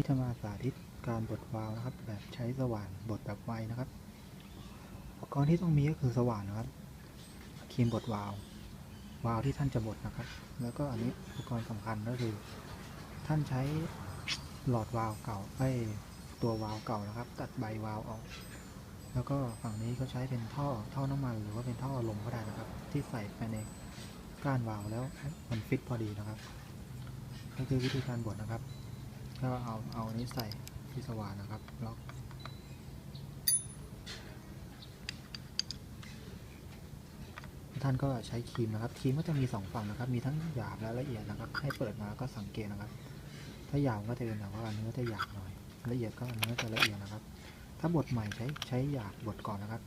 ที่จะมาสาธิตการบดวาล์วนะครับ แบบใช้สว่านบดแบบไวนะครับ อุปกรณ์ที่ต้องมีก็คือสว่านนะครับครีมบดวาล์ววาล์วที่ท่านจะบดนะครับ แล้วก็อันนี้อุปกรณ์สำคัญก็คือ ท่านใช้หลอดวาล์วเก่าไอ้ตัววาล์วเก่านะครับ ตัดใบวาล์วออก แล้วก็ฝั่งนี้ก็ใช้เป็นท่อท่อน้ำมัน หรือว่าเป็นท่อลมก็ได้นะครับ ที่ใส่ไปในก้านวาล์วแล้วมันฟิตพอดีนะครับก็คือวิธีการบดนะครับ ก็เอาเอาอันนี้ใส่ที่สว่านนะครับล็อกท่านก็ใช้ครีมนะครับครีมก็จะมีสองฝั่งนะครับ มีทั้งหยาบและละเอียดนะครับ ให้เปิดมาก็สังเกตนะครับ ถ้าหยาบก็จะเป็นแบบว่าเนื้อจะหยาบหน่อย ละเอียดก็เนื้อจะละเอียดนะครับ ถ้าบดใหม่ใช้ใช้หยาบบดก่อนนะครับ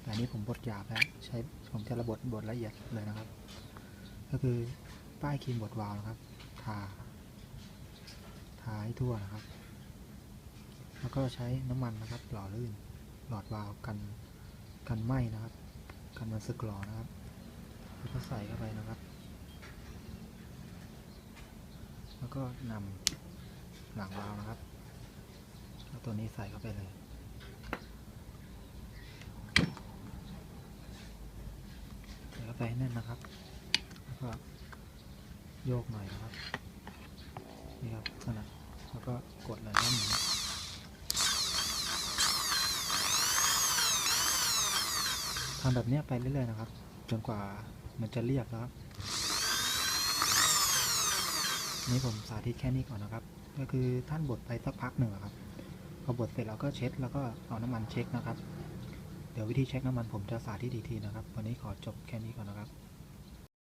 แต่อันนี้ผมบดหยาบแล้วใช้ผมจะระบดบดละเอียดเลยนะครับ ก็คือป้ายครีมบดวาล์วนะครับ ทาให้ทั่วนะครับ แล้วก็ใช้น้ำมันนะครับ หล่อลื่น หลอดวาล์วกันกันไหม้นะครับ กันมันสึกหรอนะครับ แล้วก็ใส่เข้าไปนะครับ แล้วก็นำหลังวาล์วนะครับเอาตัวนี้ใส่เข้าไปเลยใส่เข้าไปให้แน่นนะครับ แล้วก็โยกหน่อยนะครับนี่ครับขนาด แล้วก็กดเลยน้ำหมุนทำแบบนี้ไปเรื่อยๆนะครับ จนกว่ามันจะเรียบนะครับ นี่ผมสาธิตแค่นี้ก่อนนะครับ ก็คือท่านบดไปสักพักหนึ่งครับ พอบดเสร็จเราก็เช็ดแล้วก็เอาน้ำมันเช็คนะครับ เดี๋ยววิธีเช็คน้ำมันผมจะสาธิตอีกทีนะครับ วันนี้ขอจบแค่นี้ก่อนนะครับ